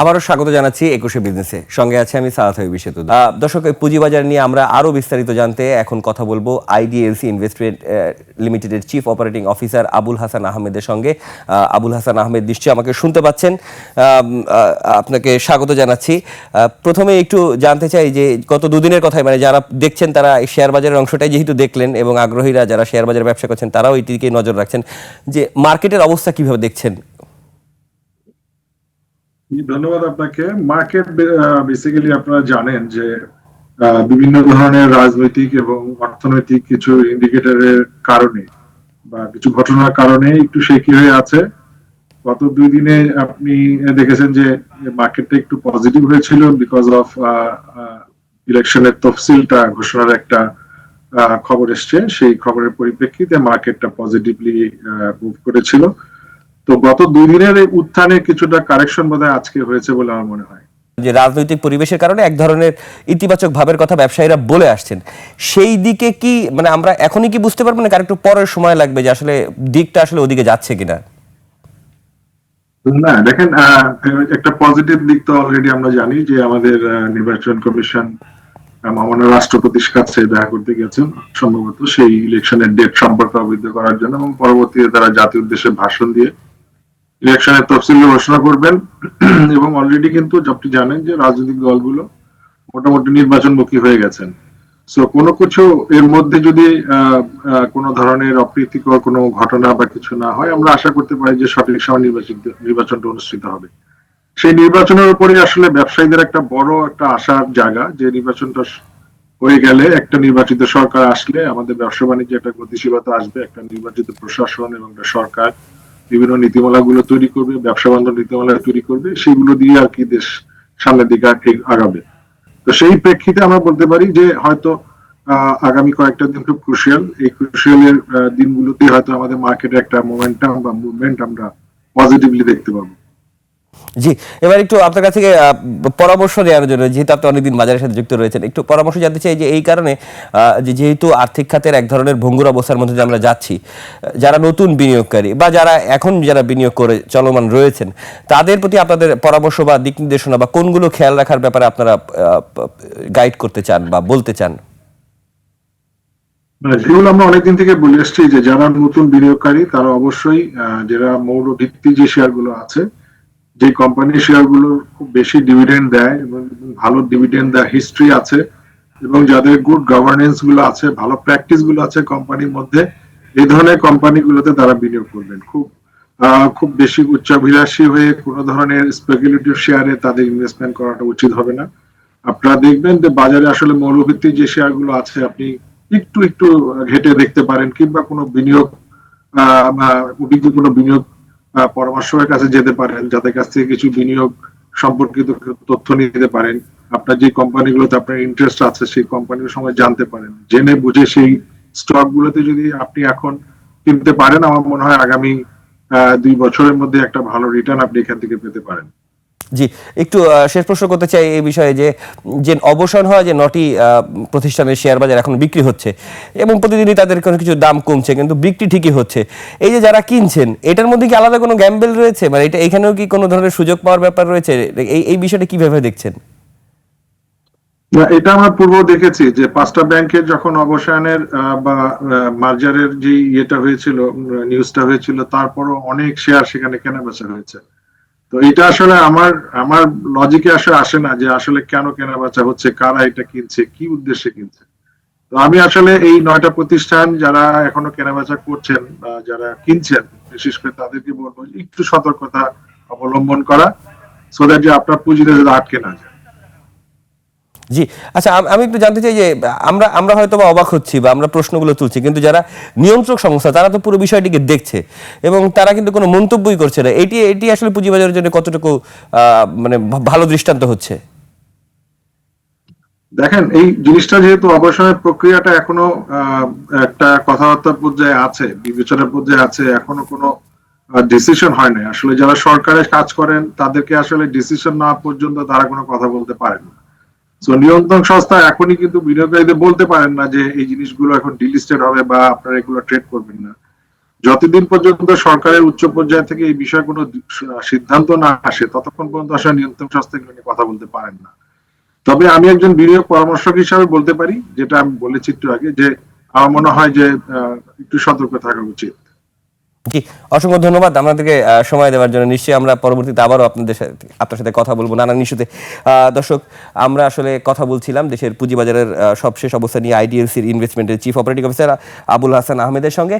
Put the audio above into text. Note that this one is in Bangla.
আবারও স্বাগত জানাচ্ছি একুশে বিজনেসে। সঙ্গে আছে আমি সারাথ হবি সেতু দর্শক পুঁজিবাজার নিয়ে আমরা আরও বিস্তারিত জানতে এখন কথা বলব আইডিএলসি ইনভেস্টমেন্ট লিমিটেডের chief operating officer Abul Hasan আহমেদের সঙ্গে। আবুল হাসান আহমেদ নিশ্চয়ই আমাকে শুনতে পাচ্ছেন। আপনাকে স্বাগত জানাচ্ছি। প্রথমে একটু জানতে চাই যে গত দুদিনের কথাই মানে যারা দেখছেন তারা এই শেয়ার বাজারের অংশটাই যেহেতু দেখলেন এবং আগ্রহীরা যারা শেয়ার বাজারে ব্যবসা করছেন তারাও এটিকে নজর রাখছেন। যে মার্কেটের অবস্থা কীভাবে দেখছেন? ধন্যবাদ আপনাকে। মার্কেট বেসিক্যালি আপনারা জানেন যে বিভিন্ন ধরনের রাজনৈতিক এবং অর্থনৈতিক কিছু ইন্ডিকেটরের কারণে বা কিছু ঘটনার কারণে একটু শেকি হয়ে আছে। গত দুই দিনে আপনি দেখেছেন যে মার্কেটটা একটু পজিটিভ হয়েছিল বিকজ অফ ইলেকশনের তফসিলটা ঘোষণার একটা খবর এসছে। সেই খবরের পরিপ্রেক্ষিতে মার্কেটটা পজিটিভলি মুভ করেছিল। তো গত দুই দিনের এই উত্থানে কিছুটা কারেকশন বোধহয় আজকে হয়েছে বলে আমার মনে হয়। যে রাজনৈতিক পরিবেশের কারণে এক ধরনের ইতিবাচক ভাবের কথা ব্যবসায়ীরা বলে আসছেন। সেই দিকে কি মানে আমরা এখনই কি বুঝতে পারব না কার একটু পরের সময় লাগবে যে আসলে দিকটা আসলে ওদিকে যাচ্ছে কিনা? না দেখেন একটা পজিটিভ দিক তো অলরেডি আমরা জানি যে আমাদের নির্বাচন কমিশন মাননীয় রাষ্ট্রপতির কাছে দেখা করতে গেছেন। সম্ভবত সেই ইলেকশনের ডেট সম্পর্কে অবহিত করার জন্য এবং পরবর্তীতে তারা জাতির উদ্দেশ্যে ভাষণ দিয়ে ইলেকশনের তফসিল ঘোষণা করবেন। এবং অলরেডি কিন্তু আপনি জানেন যে রাজনৈতিক দলগুলো মোটামুটি নির্বাচনমুখী হয়ে গেছেন। সো কোনো কিছু এর মধ্যে যদি কোনো ধরনের অপ্রীতিকর কোনো ঘটনা বা কিছু না হয়, আমরা আশা করতে পারি যে সঠিক সময় নির্বাচিত, নির্বাচনটা অনুষ্ঠিত হবে। সেই নির্বাচনের উপরে আসলে ব্যবসায়ীদের একটা বড় একটা আশার জায়গা যে নির্বাচনটা হয়ে গেলে একটা নির্বাচিত সরকার আসলে আমাদের ব্যবসা বাণিজ্যে একটা গতিশীলতা আসবে, একটা নির্বাচিত প্রশাসন এবং একটা সরকার বিভিন্ন নীতিমালাগুলো তৈরি করবে, ব্যবসা বান্ধব নীতিমালা তৈরি করবে, সেগুলো দিয়ে আর কি দেশ সামনের দিকে আগ- আগাবে। তো সেই প্রেক্ষিতে আমরা বলতে পারি যে হয়তো আগামী কয়েকটা দিন খুব ক্রুশিয়াল এই ক্রুশিয়ালের দিনগুলোতে হয়তো আমাদের মার্কেটে একটা মোমেন্টাম বা মুভমেন্ট আমরা পজিটিভলি দেখতে পাবো। জি, এবার একটু আপনার কাছ থেকে পরামর্শ নেওয়ার জন্য, যেহেতু আপনি অনেকদিন বাজারের সাথে যুক্ত রয়েছেন, একটু পরামর্শ জানতে চাই যে এই কারণে যেহেতু আর্থিক খাতের এক ধরনের ভঙ্গুর অবস্থার মধ্যে আমরা যাচ্ছি যারা নতুন বিনিয়োগকারী বা যারা এখন যারা বিনিয়োগ করে চলমান রয়েছেন, তাদের প্রতি আপনাদের পরামর্শ বা দিক নির্দেশনা বা কোনগুলো খেয়াল রাখার ব্যাপারে আপনারা গাইড করতে চান বা বলতে চান? মানে যেগুলো আমরা অনেকদিন থেকে বলে এসেছি যে যারা নতুন বিনিয়োগকারী, তারা অবশ্যই যারা মৌল ভিত্তিক যে শেয়ারগুলো আছে যে কোম্পানির শেয়ারগুলো খুব বেশি ডিভিডেন্ড দেয় এবং ভালো ডিভিডেন্ড দেয় হিস্ট্রি আছে এবং যাদের গুড গভর্নেন্সগুলো আছে ভালো প্র্যাকটিসগুলো আছে কোম্পানির মধ্যে এই ধরনের কোম্পানি গুলোতে তারা বিনিয়োগ করবেন। খুব খুব বেশি উচ্চাভিলাষী হয়ে কোনো ধরনের স্পেকুলেটিভ শেয়ারে তাদের ইনভেস্টমেন্ট করাটা উচিত হবে না। আপনারা দেখবেন যে বাজারে আসলে মৌলভিত্তিক যে শেয়ারগুলো আছে আপনি একটু একটু ঘেটে দেখতে পারেন কিংবা কোনো বিনিয়োগ আহ, কোনো বিনিয়োগ পরামর্শকের কাছে যেতে পারেন, যাদের কাছ থেকে কিছু বিনিয়োগ সম্পর্কিত তথ্য নিতে পারেন। আপনার যে কোম্পানিগুলোতে আপনার ইন্টারেস্ট আছে, সেই কোম্পানির সময় জানতে পারেন। জেনে বুঝে সেই স্টক গুলোতে যদি আপনি এখন কিনতে পারেন, আমার মনে হয় আগামী দুই বছরের মধ্যে একটা ভালো রিটার্ন আপনি এখান থেকে পেতে পারেন। জি, একটু শেষ প্রশ্ন করতে চাই এই বিষয়ে যে যে অবসান হয় যে নটি প্রতিষ্ঠানের শেয়ার বাজার এখন বিক্রি হচ্ছে এবং প্রতিদিনই তাদের কোনো কিছু দাম কমছে, কিন্তু বিক্রি ঠিকই হচ্ছে। এই যে যারা কিনছেন, এটার মধ্যে কি আলাদা কোনো গ্যাম্বেল রয়েছে? মানে এটা, এখানেও কি কোনো ধরনের সুযোগ পাওয়ার ব্যাপার রয়েছে? এই এই বিষয়টা কীভাবে দেখছেন? এটা আমরা পূর্ব দেখেছি যে পাঁচটা ব্যাংকের যখন অবসানের বা মার্জারের যে ইয়েটা হয়েছিল নিউজটা হয়েছিল, তারপরও অনেক শেয়ার সেখানে কেনা বেচা হয়েছে। তো এটা আসলে আমার আমার লজিকে আসলে আসে না যে আসলে কেন কেনা বেচা হচ্ছে, কারা এটা কিনছে, কি উদ্দেশ্যে কিনছে। তো আমি আসলে এই নয়টা প্রতিষ্ঠান যারা এখনও কেনা বেচা করছেন যারা কিনছেন, বিশেষ করে তাদেরকে বলব, একটু সতর্কতা অবলম্বন করা সো দ্যাট যে আপনার পুঁজিতে যাতে আটকে না যায়। জি আচ্ছা আমি একটু জানতে চাই যে, আমরা আমরা হয়তো বা অবাক হচ্ছি বা আমরা প্রশ্নগুলো তুলছি, কিন্তু যারা নিয়ন্ত্রক সংস্থা, তারা তো পুরো বিষয়টিকে দেখছে এবং তারা কিন্তু কোনো মন্তব্যই করছে না। এটি এটি আসলে পুঁজিবাজারের জন্য কতটুকু মানে ভালো দৃষ্টান্ত হচ্ছে? দেখেন, এই জিনিসটা যেহেতু অবসরের প্রক্রিয়াটা এখনও একটা কথাবার্তার পর্যায়ে আছে, বিবেচনার পর্যায়ে আছে, এখনও কোনো ডিসিশন হয় না আসলে যারা সরকারে কাজ করেন, তাদেরকে আসলে ডিসিশন না পর্যন্ত তারা কোনো কথা বলতে পারেন না। তো নিয়ন্ত্রণ সংস্থা এখনই কিন্তু বিনিয়োগকারীদের বলতে পারেন না যে এই জিনিসগুলো এখন ডিলিস্টেড হবে বা আপনারা এগুলো ট্রেড করবেন না। যতদিন পর্যন্ত সরকারের উচ্চ পর্যায় থেকে এই বিষয়ে কোনো সিদ্ধান্ত না আসে, ততক্ষণ পর্যন্ত আসলে নিয়ন্ত্রণ সংস্থা এগুলো নিয়ে কথা বলতে পারেন না। তবে আমি একজন বিনিয়োগ পরামর্শক হিসাবে বলতে পারি, যেটা আমি বলেছি একটু আগে, যে আমার মনে হয় যে একটু সতর্ক থাকা উচিত। জি, অসংখ্য ধন্যবাদ আমাদেরকে সময় দেওয়ার জন্য। নিশ্চয়ই আমরা পরবর্তীতে আবারও আপনাদের সাথে, আপনার সাথে কথা বলব নানান ইস্যুতে। দর্শক, আমরা আসলে কথা বলছিলাম দেশের পুঁজিবাজারের সবশেষ অবস্থা নিয়ে আইডিএলসির ইনভেস্টমেন্টের chief operative officer Abul Hasan আহমেদের সঙ্গে।